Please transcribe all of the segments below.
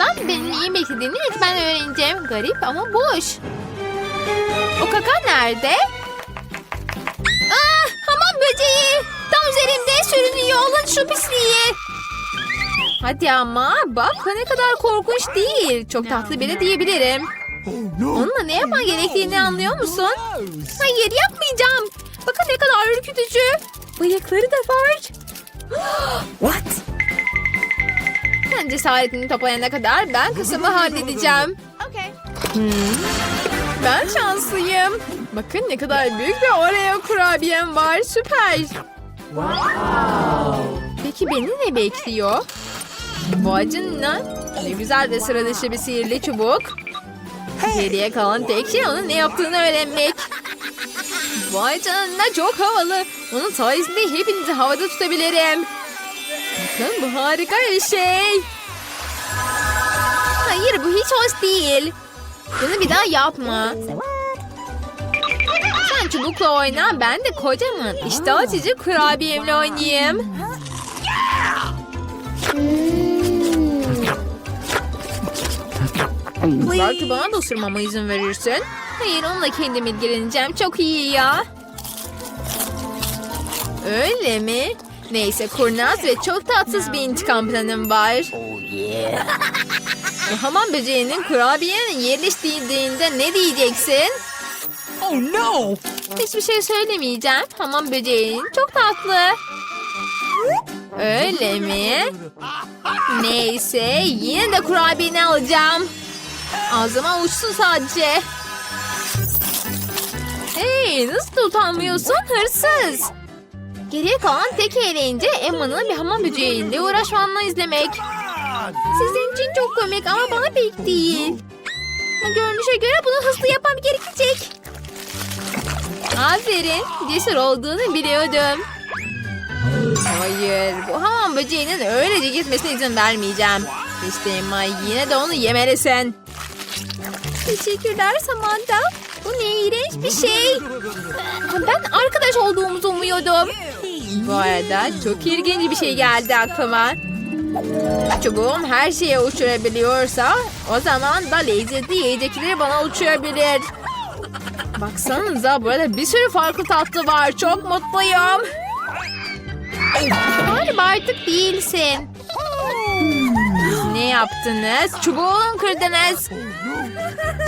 Ondan benim neyi beklediğini ilk ben öğreneceğim. Garip ama boş. O kaka nerede? Ah, hamam böceği. Tam üzerimde sürünüyor. Alın şu pisliği. Hadi ama bak ne kadar korkunç değil. Çok tatlı bile diyebilirim. Onunla ne yapman gerektiğini anlıyor musun? Hayır yapmayacağım. Bakın ne kadar ürkütücü. Bıyıkları da var. What? Cesaretini toplayana kadar ben kısmı halledeceğim. Hmm. Ben şanslıyım. Bakın ne kadar büyük bir Oreo kurabiyem var. Süper. Peki beni ne bekliyor? Vay canına. Ne güzel de sıra dışı bir sihirli çubuk. Geriye kalan tek şey onun ne yaptığını öğrenmek. Vay canına çok havalı. Onun sayesinde hepinizi havada tutabilirim. Bakın bu harika bir şey. Hayır bu hiç hoş değil. Bunu bir daha yapma. Sen çubukla oyna ben de kocaman işte açıcı kurabiyemle oynayayım. Belki bana da ısırmama izin verirsin. Hayır onunla kendim ilgileneceğim. Çok iyi ya. Öyle mi? Neyse kurnaz ve çok tatsız bir intikam planım var. Bu hamam böceğinin kurabiyenin yerleştiğinde ne diyeceksin? Oh no! Hiçbir şey söylemeyeceğim. Hamam böceğin çok tatlı. Öyle mi? Neyse yine de kurabiyeni alacağım. Ağzıma uçsun sadece. Hey nasıl utanmıyorsun hırsız. Geriye kalan tek eğlence Emma'nın bir hamam böceğiyle uğraşmanla izlemek. Sizin için çok komik ama bana pek değil. Görünüşe göre bunu hızlı yapmam gerekecek. Aferin. Cesur olduğunu biliyordum. Hayır. Bu hamam böceğinin öylece gitmesine izin vermeyeceğim. İşte Emma yine de onu yemelisin. Teşekkürler Samantha. Bu ne iğrenç bir şey. Ben arkadaş olduğumuzu umuyordum. Bu arada çok ilginç bir şey geldi aklıma. Çubuğum her şeye uçurabiliyorsa o zaman da lezzetli yiyecekleri bana uçurabilir. Baksanıza burada bir sürü farklı tatlı var. Çok mutluyum. Galiba artık değilsin. Ne yaptınız? Çubuğumu kırdınız.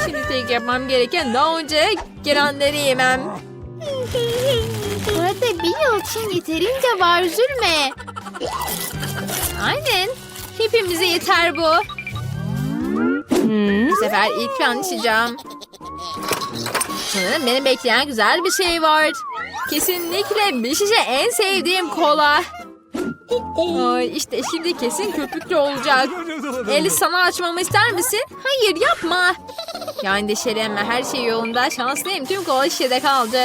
Şimdi tek yapmam gereken daha önce gelenleri yemem. Burada bir yıl için yeterince var üzülme. Aynen. Hepimize yeter bu. Bu sefer ilk ben içeceğim. Sanırım beni bekleyen güzel bir şey var. Kesinlikle bir şişe en sevdiğim kola. Ay işte şimdi kesin köpüklü olacak. Eli sana açmamı ister misin? Hayır yapma. Ya endişelenme her şey yolunda. Şanslıyım tüm kola şişede kaldı.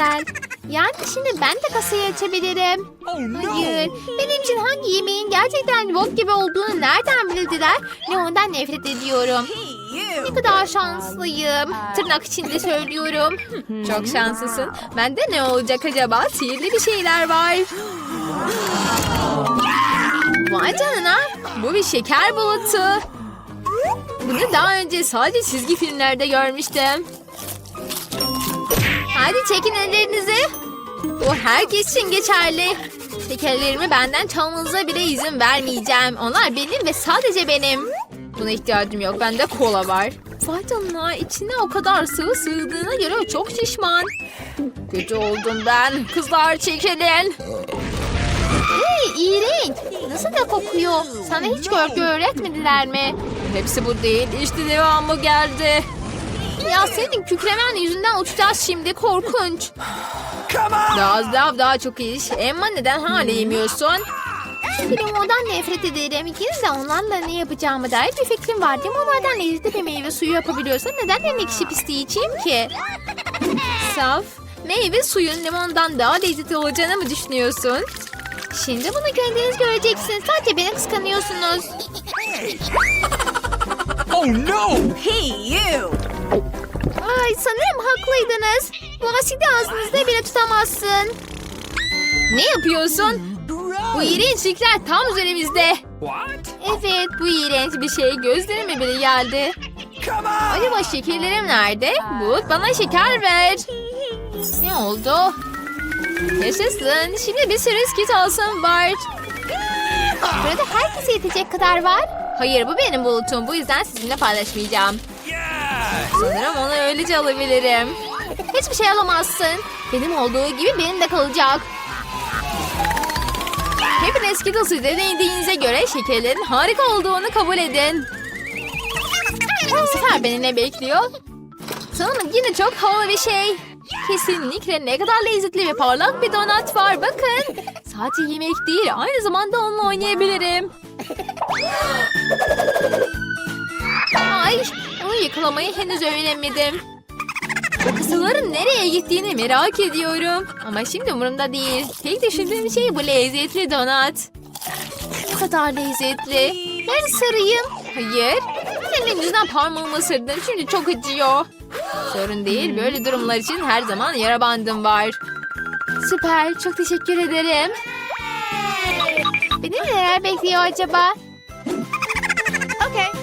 Güzel. Yani şimdi ben de kasayı açabilirim. Hayır. Benim için hangi yemeğin gerçekten wok gibi olduğunu nereden bildiler? Ne ondan nefret ediyorum. Ne kadar şanslıyım. Tırnak içinde söylüyorum. Çok şanslısın. Bende ne olacak acaba? Sihirli bir şeyler var. Vay canına. Bu bir şeker bulutu. Bunu daha önce sadece çizgi filmlerde görmüştüm. Hadi çekin ellerinizi. Bu herkes için geçerli. Şekerlerimi benden çalmanıza bile izin vermeyeceğim. Onlar benim ve sadece benim. Buna ihtiyacım yok. Bende kola var. Vay canına içine o kadar sıvı sığdığına göre çok şişman. Kötü oldum ben. Kızlar çekilin. Hey iğrenç. Nasıl da kokuyor? Sana hiç görgü öğretmediler mi? Hepsi bu değil. İşte devamı geldi. Ya senin kükremen yüzünden uçacağız şimdi. Korkunç. Daha az daha daha çok iş. Emma neden hala yemiyorsun? Çünkü ondan nefret ederim. İkiniz de onlarla ne yapacağımı dair bir fikrim var. Limonlardan lezzetli bir meyve suyu yapabiliyorsan neden yemek işi pisliği içeyim ki? Saf, meyve suyun limondan daha lezzetli olacağını mı düşünüyorsun? Şimdi bunu kendiniz göreceksiniz. Sadece beni kıskanıyorsunuz. Oh no! Hey you! Ay sanırım haklıydınız. Bu asidi ağzınızda bile tutamazsın. Ne yapıyorsun? Bu iğrençlikler tam üzerimizde. Evet bu iğrenç bir şey. Gözlerime bile geldi. Acaba şekerlerim nerede? Bu bana şeker ver. Ne oldu? Yaşasın. Şimdi bir sürü skit olsun Bart. Burada herkese yetecek kadar var. Hayır bu benim bulutum. Bu yüzden sizinle paylaşmayacağım. Sanırım onu öylece alabilirim. Hiçbir şey alamazsın. Benim olduğu gibi benim de kalacak. Hepiniz Skittles'ı deneydiğinize göre şekerlerin harika olduğunu kabul edin. Bu sefer beni ne bekliyor? Sanırım yine çok havalı bir şey. Kesinlikle ne kadar lezzetli ve parlak bir donat var bakın. Sadece yemek değil aynı zamanda onunla oynayabilirim. Ay onu yakalamayı henüz öğrenemedim. Bu kızıların nereye gittiğini merak ediyorum. Ama şimdi umurumda değil. Tek düşündüğüm şey bu lezzetli donat. Bu kadar lezzetli. Ben sarayım. Hayır. Senin yüzünden parmağımı ısırdım. Şimdi çok acıyor. Sorun değil. Böyle durumlar için her zaman yara bandım var. Süper. Çok teşekkür ederim. Beni neler bekliyor acaba? Okay.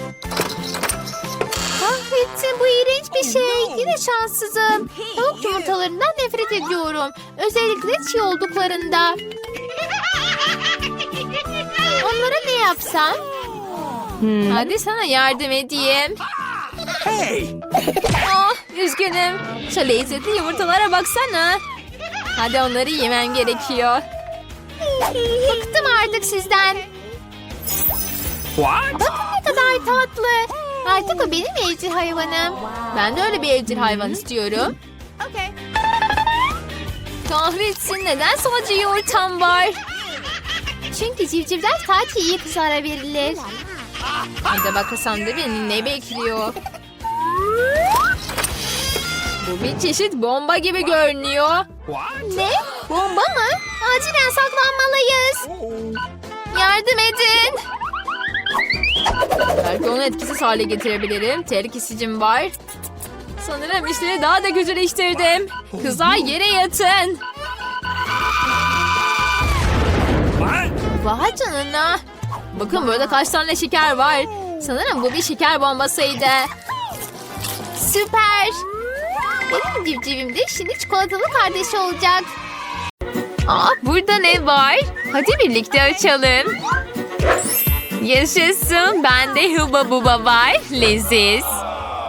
Kahretsin bu iğrenç bir şey. Yine şanssızım. Tavuk yumurtalarından nefret ediyorum. Özellikle çiğ olduklarında. Onlara ne yapsam? Hadi sana yardım edeyim. Hey! Oh, üzgünüm. Şu lezzetli yumurtalara baksana. Hadi onları yemem gerekiyor. Bıktım artık sizden. What? Bakın ne kadar tatlı. Artık o benim evcil hayvanım. Ben de öyle bir evcil hayvan istiyorum. Kahretsin neden sadece yumurtam var? Çünkü civcivler sadece iyi kızlara verilir. Acaba kasamda beni ne bekliyor? Bu bir çeşit bomba gibi görünüyor. Ne? Bomba mı? Acilen saklanmalıyız. Yardım edin. Belki onu etkisiz hale getirebilirim. Tehlikesicim var. Sanırım işleri daha da kötüleştirdim. Kızlar yere yatın. Vay canına. Bakın burada kaç tane şeker var. Sanırım bu bir şeker bombasıydı. Süper. Benim civcivim de şimdi çikolatalı kardeşi olacak. Aa, burada ne var? Hadi birlikte açalım. Yaşasın. Bende huba buba var. Leziz.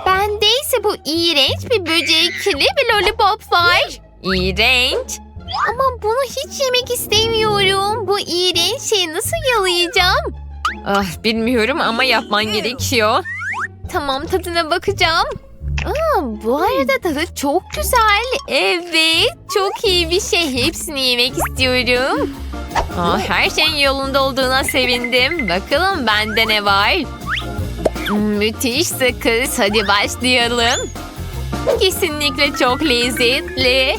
Bende ise bu iğrenç bir böcekli bir lollipop var. İğrenç. Ama bunu hiç yemek istemiyorum. Bu iğrenç şeyi nasıl yalayacağım? Ah bilmiyorum ama yapman gerekiyor. Tamam tadına bakacağım. Aa, bu arada tadı çok güzel. Evet çok iyi bir şey. Hepsini yemek istiyorum. Aa, her şeyin yolunda olduğuna sevindim. Bakalım bende ne var? Hmm, Müthiş sakız. Hadi başlayalım. Kesinlikle çok lezzetli.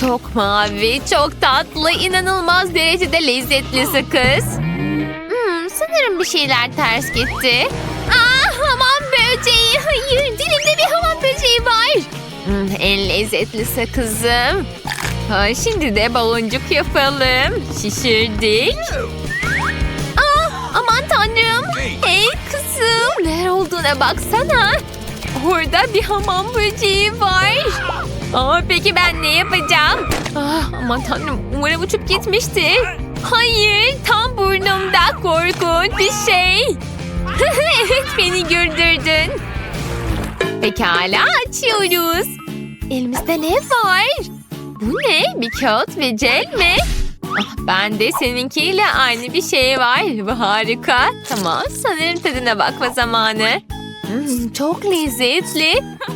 Çok mavi, çok tatlı, inanılmaz derecede lezzetli sakız. Hmm, sanırım bir şeyler ters gitti. Aa, hamam böceği. Hayır, dilimde bir hamam böceği var. Hmm, en lezzetli sakızım. Ha, şimdi de baloncuk yapalım. Şişirdik. Aa, aman tanrım. Hey kızım, neler olduğuna baksana. Orada bir hamam böceği var. Aa, peki ben ne yapacağım? Ah, aman tanrım umarım uçup gitmiştir. Hayır tam burnumda korkunç bir şey. evet beni güldürdün. Pekala açıyoruz. Elimizde ne var? Bu ne? Bir kağıt ve cel mi? Ah, ben de seninkiyle aynı bir şey var. Bu harika. Tamam sanırım tadına bakma zamanı. Hmm, çok lezzetli.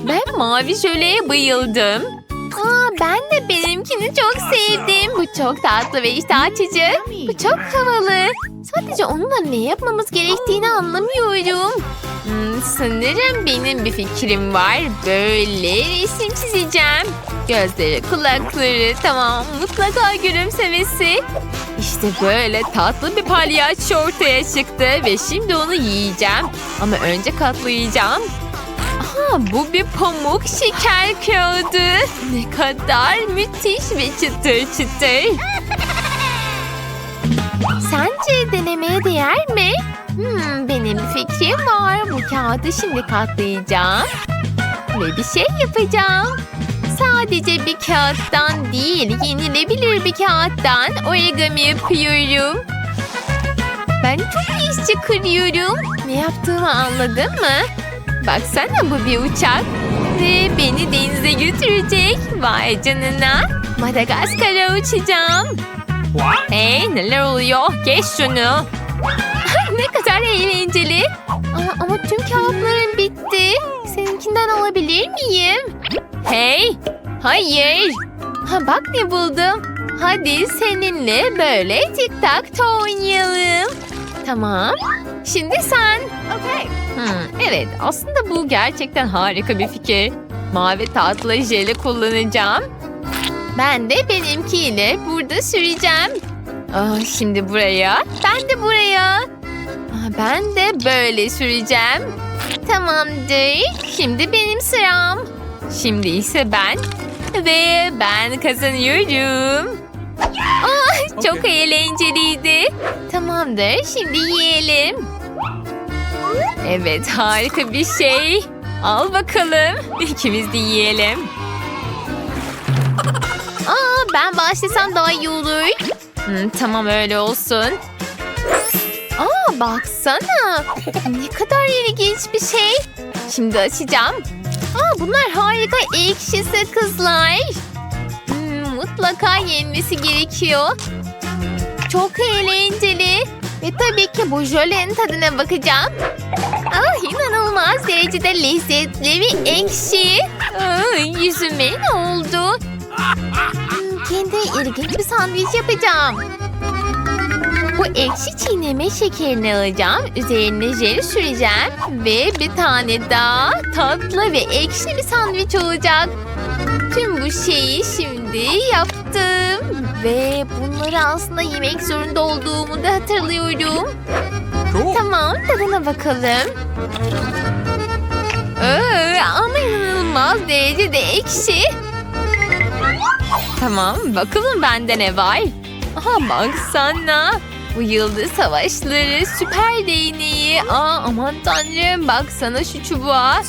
Ben mavi jöleye bayıldım. Aa, ben de benimkini çok sevdim. Bu çok tatlı ve iştah açıcı. Bu çok havalı. Sadece onunla ne yapmamız gerektiğini anlamıyorum. Hmm, sanırım benim bir fikrim var. Böyle resim çizeceğim. Gözleri, kulakları, tamam mutlaka gülümsemesi. İşte böyle tatlı bir palyaço ortaya çıktı ve şimdi onu yiyeceğim. Ama önce katlayacağım. Aha, bu bir pamuk şeker kağıdı. Ne kadar müthiş ve çıtır çıtır. Sence denemeye değer mi? Hmm, benim bir fikrim var. Bu kağıdı şimdi katlayacağım. Ve bir şey yapacağım. Sadece bir kağıttan değil, yenilebilir bir kağıttan origami yapıyorum. Ben çok iyi iş çıkarıyorum. Ne yaptığımı anladın mı? Baksana bu bir uçak. Ve beni denize götürecek. Vay canına. Madagaskar'a uçacağım. Hey neler oluyor? Geç şunu. ne kadar eğlenceli. Aa, ama tüm kağıtlarım bitti. Seninkinden alabilir miyim? Hey. Hayır. Ha bak ne buldum. Hadi seninle böyle tik tak toe oynayalım. Tamam. Şimdi sen. Okay. Hmm, evet aslında bu gerçekten harika bir fikir. Mavi tatlı jeli kullanacağım. Ben de benimkiyle burada süreceğim. Aa, şimdi buraya. Ben de buraya. Aa, ben de böyle süreceğim. Tamamdır. Şimdi benim sıram. Şimdi ise ben. Ve ben kazanıyorum. Aa, çok eğlenceliydi. Tamamdır. Şimdi yiyelim. Evet harika bir şey. Al bakalım. İkimiz de yiyelim. Aa, ben başlasam daha iyi olur. Hmm, tamam öyle olsun. Aa, baksana. Ne kadar ilginç bir şey. Şimdi açacağım. Aa, bunlar harika ekşi sakızlar. Hmm, mutlaka yenmesi gerekiyor. Çok eğlenceli. Ve tabii ki bu jölenin tadına bakacağım. Ah inanılmaz derecede lezzetli ve ekşi. Aa, yüzüme ne oldu? Kendime ilginç bir sandviç yapacağım. Bu ekşi çiğneme şekerini alacağım. Üzerine jeli süreceğim. Ve bir tane daha tatlı ve ekşi bir sandviç olacak. Tüm bu şeyi şimdi yaptım. Ve bunları aslında yemek zorunda olduğumu da hatırlıyorum. Tamam tadına bakalım. Ee, ama inanılmaz derecede ekşi. Tamam bakalım bende ne var. Aha baksana. Bu yıldız savaşları süper değneği. Aa, aman tanrım baksana şu çubuğa.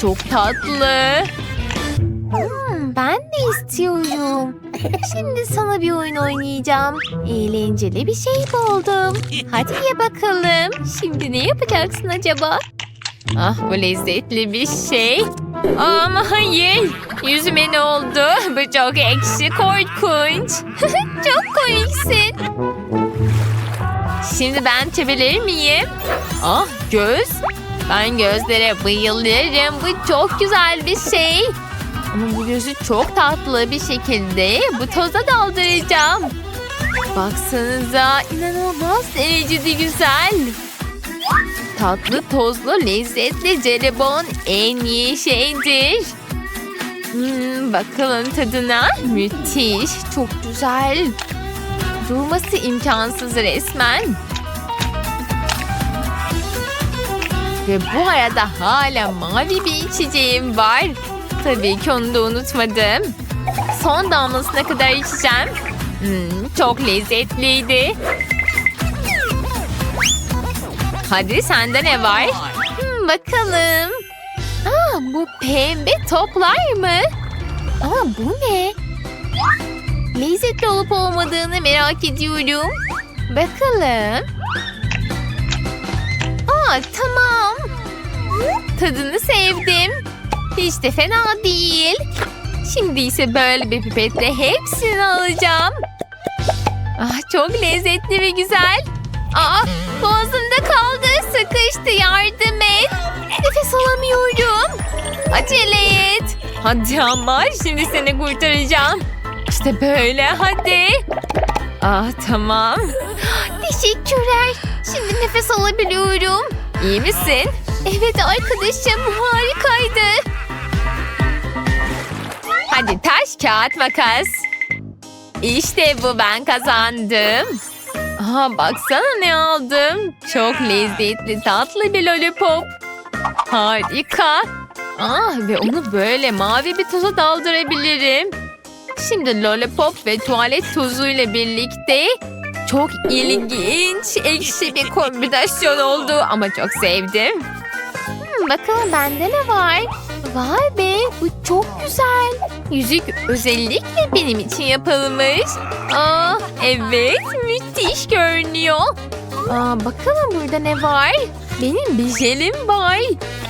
Çok tatlı. Hmm, ben de istiyorum. Şimdi sana bir oyun oynayacağım. Eğlenceli bir şey buldum. Hadi ye bakalım. Şimdi ne yapacaksın acaba? Ah bu lezzetli bir şey. Ama hayır. Yüzüme ne oldu? Bu çok ekşi korkunç. çok komiksin. Şimdi ben çevirir miyim? Ah göz. Ben gözlere bayılırım. Bu çok güzel bir şey. Ama bu gözü çok tatlı bir şekilde bu toza daldıracağım. Baksanıza inanılmaz derecede güzel. Tatlı, tozlu, lezzetli jelibon en iyi şeydir. Hmm, bakalım tadına. Müthiş, çok güzel. Durması imkansız resmen. Ve bu arada hala mavi bir içeceğim var. Tabii ki onu da unutmadım. Son damlasına kadar içeceğim. Hmm, çok lezzetliydi. Hadi sende ne var? Hmm, bakalım. Aa, bu pembe toplar mı? Aa, bu ne? Lezzetli olup olmadığını merak ediyorum. Bakalım. Aa, tamam. Tadını sevdim. Hiç de fena değil. Şimdi ise böyle bir pipetle hepsini alacağım. Ah, çok lezzetli ve güzel. Aa, boğazımda kaldı. Sıkıştı. Yardım et. Nefes alamıyorum. Acele et. Hadi ama şimdi seni kurtaracağım. İşte böyle hadi. Ah tamam. Teşekkürler. Şimdi nefes alabiliyorum. İyi misin? Evet arkadaşım harikaydı. Hadi taş kağıt makas. İşte bu ben kazandım. Aha baksana ne aldım. Çok lezzetli tatlı bir lollipop. Harika. Ah ve onu böyle mavi bir toza daldırabilirim. Şimdi lollipop ve tuvalet tozuyla birlikte çok ilginç, ekşi bir kombinasyon oldu ama çok sevdim. Hmm, bakalım bende ne var? Vay be bu çok güzel. Yüzük özellikle benim için yapılmış. Aa evet müthiş görünüyor. Aa, bakalım burada ne var? Benim bir jelim var.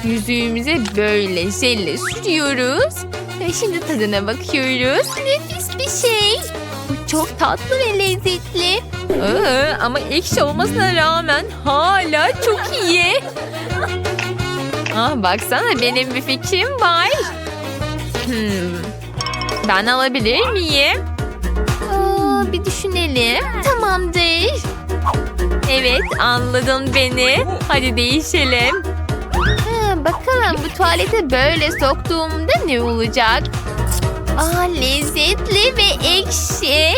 Yüzüğümüze böyle jelle sürüyoruz. Ve şimdi tadına bakıyoruz. Nefis bir şey. Bu çok tatlı ve lezzetli. Aa, ama ekşi olmasına rağmen hala çok iyi. Ah, baksana benim bir fikrim var. Hmm. Ben alabilir miyim? Aa, bir düşünelim. Tamamdır. Evet anladın beni. Hadi değişelim. Ha, bakalım bu tuvalete böyle soktuğumda ne olacak? Aa, lezzetli ve ekşi.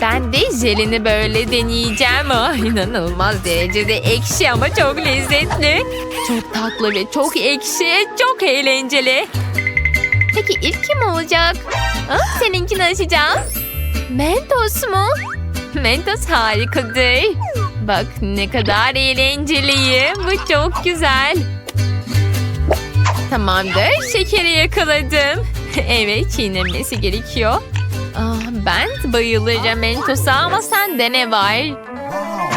Ben de jelini böyle deneyeceğim. Ah, inanılmaz derecede ekşi ama çok lezzetli. Çok tatlı ve çok ekşi. Çok eğlenceli. Peki ilk kim olacak? Ah, seninkini açacağım. Mentos mu? Mentos harikadır. Bak ne kadar eğlenceliyim. Bu çok güzel. Tamamdır. Şekeri yakaladım. evet çiğnemesi gerekiyor. Ah, ben bayılacağım Mentos'a ama sende ne var?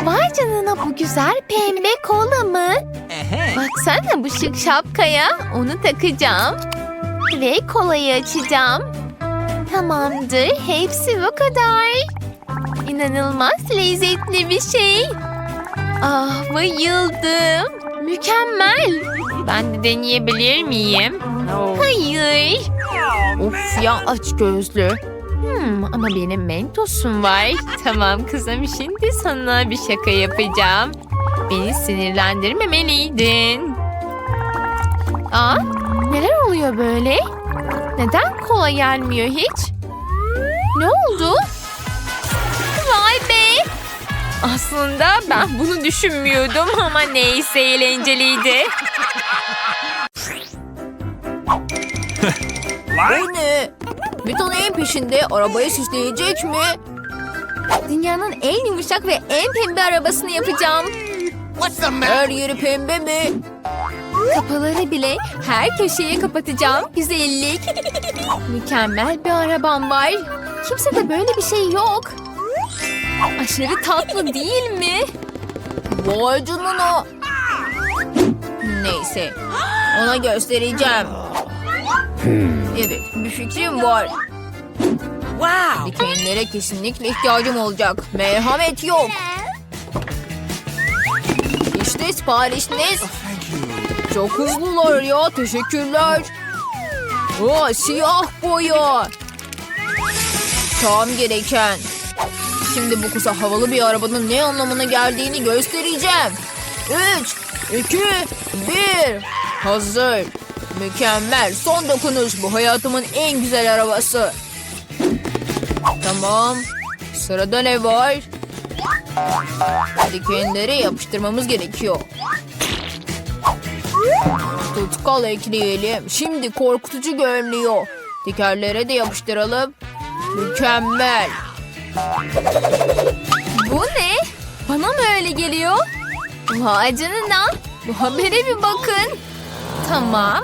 Vay canına bu güzel pembe kola mı? Baksana bu şık şapkaya. Onu takacağım. Ve kolayı açacağım. Tamamdır. Hepsi bu kadar. İnanılmaz lezzetli bir şey. Ah bayıldım. Mükemmel. Ben de deneyebilir miyim? Hayır. Of ya aç gözlü. Hmm, ama benim mentosum var. Tamam kızım şimdi sana bir şaka yapacağım. Beni sinirlendirmemeliydin. Aa, neler oluyor böyle? Neden kola gelmiyor hiç? Ne oldu? Vay be! Aslında ben bunu düşünmüyordum ama neyse eğlenceliydi. What? ne? Bir neyin peşinde arabayı süsleyecek mi? Dünyanın en yumuşak ve en pembe arabasını yapacağım. Her yeri pembe mi? Kapıları bile her köşeye kapatacağım. Güzellik. Mükemmel bir arabam var. Kimse de böyle bir şey yok. Aşırı tatlı değil mi? Vay canına. Neyse. Ona göstereceğim. Evet bir fikrim var. Wow. Dikenlere kesinlikle ihtiyacım olacak. Merhamet yok. İşte siparişiniz. You. Çok hızlılar ya. Teşekkürler. Aa, siyah boya. Tam gereken. Şimdi bu kısa havalı bir arabanın ne anlamına geldiğini göstereceğim. Üç, iki, bir. Hazır. Mükemmel. Son dokunuş. Bu hayatımın en güzel arabası. Tamam. Sırada ne var? Dikenleri yapıştırmamız gerekiyor. Tutkal ekleyelim. Şimdi korkutucu görünüyor. Tekerlere de yapıştıralım. Mükemmel. Bu ne? Bana mı öyle geliyor? Vay canına. Bu habere bir bakın. Tamam.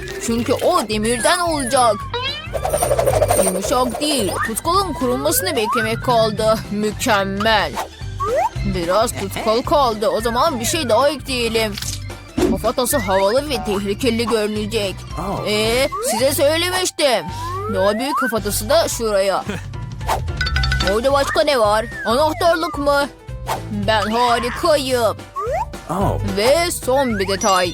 Çünkü o demirden olacak. Yumuşak değil. Tutkalın kurulmasını beklemek kaldı. Mükemmel. Biraz tutkal kaldı. O zaman bir şey daha ekleyelim. Kafatası havalı ve tehlikeli görünecek. Ee, size söylemiştim. Daha büyük kafatası da şuraya. Orada başka ne var? Anahtarlık mı? Ben harikayım. Oh. Ve son bir detay.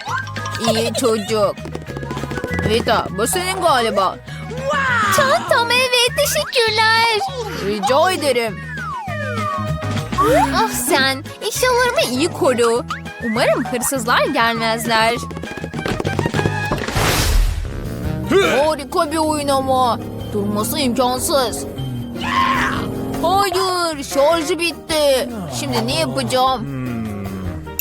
İyi çocuk. Vita bu senin galiba. Çantam evet teşekkürler. Rica ederim. Ah sen eşyalarımı iyi koru. Umarım hırsızlar gelmezler. Harika bir oyun ama. Durması imkansız. Hayır şarjı bitti. Şimdi ne yapacağım?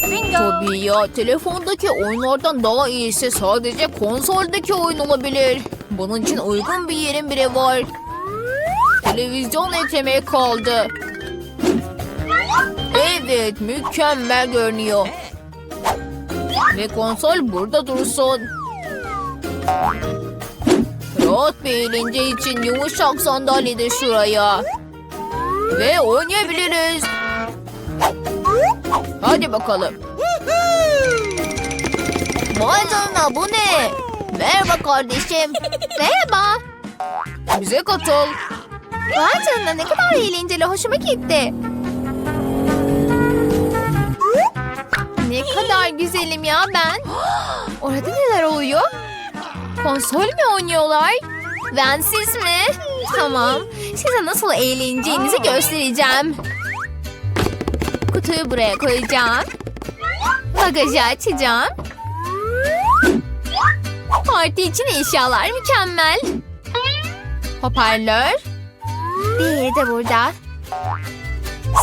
Tabii ya telefondaki oyunlardan daha iyisi sadece konsoldaki oyun olabilir. Bunun için uygun bir yerim bile var. Televizyon eklemeye kaldı. Evet mükemmel görünüyor. Ve konsol burada dursun. Rahat bir eğlence için yumuşak sandalye de şuraya. Ve oynayabiliriz. Hadi bakalım. Vay canına bu ne? Merhaba kardeşim. Merhaba. Bize katıl. Vay canına ne kadar eğlenceli hoşuma gitti. Ne kadar güzelim ya ben. Orada neler oluyor? Konsol mü oynuyorlar? Ben siz mi? Tamam. Size nasıl eğleneceğinizi göstereceğim. Kutuyu buraya koyacağım. Bagajı açacağım. Parti için eşyalar mükemmel. Hoparlör. Diğeri de burada.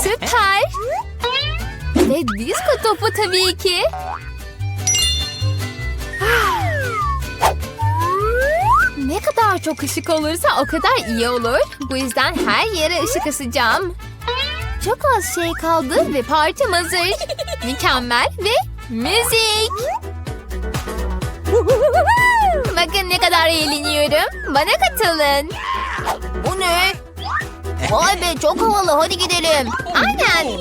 Süper. Ve disko topu tabii ki. Ne kadar çok ışık olursa o kadar iyi olur. Bu yüzden her yere ışık asacağım. Çok az şey kaldı ve partim hazır. Mükemmel ve müzik. Bakın ne kadar eğleniyorum. Bana katılın. Bu ne? Vay be çok havalı hadi gidelim. Aynen.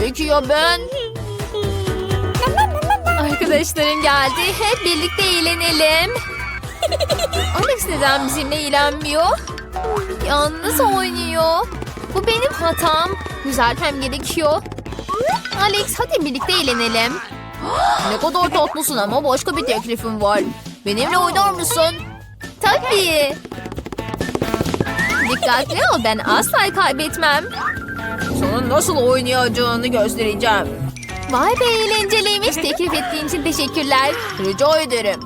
Peki ya ben? Arkadaşlarım geldi. Hep birlikte eğlenelim. Alex neden bizimle eğlenmiyor? Yalnız oynuyor. Bu benim hatam. Düzeltmem gerekiyor. Alex hadi birlikte eğlenelim. ne kadar tatlısın ama başka bir teklifim var. Benimle oynar mısın? Tabii. Dikkatli ol ben asla kaybetmem. Sana nasıl oynayacağını göstereceğim. Vay be eğlenceliymiş. Teklif ettiğin için teşekkürler. Rica ederim.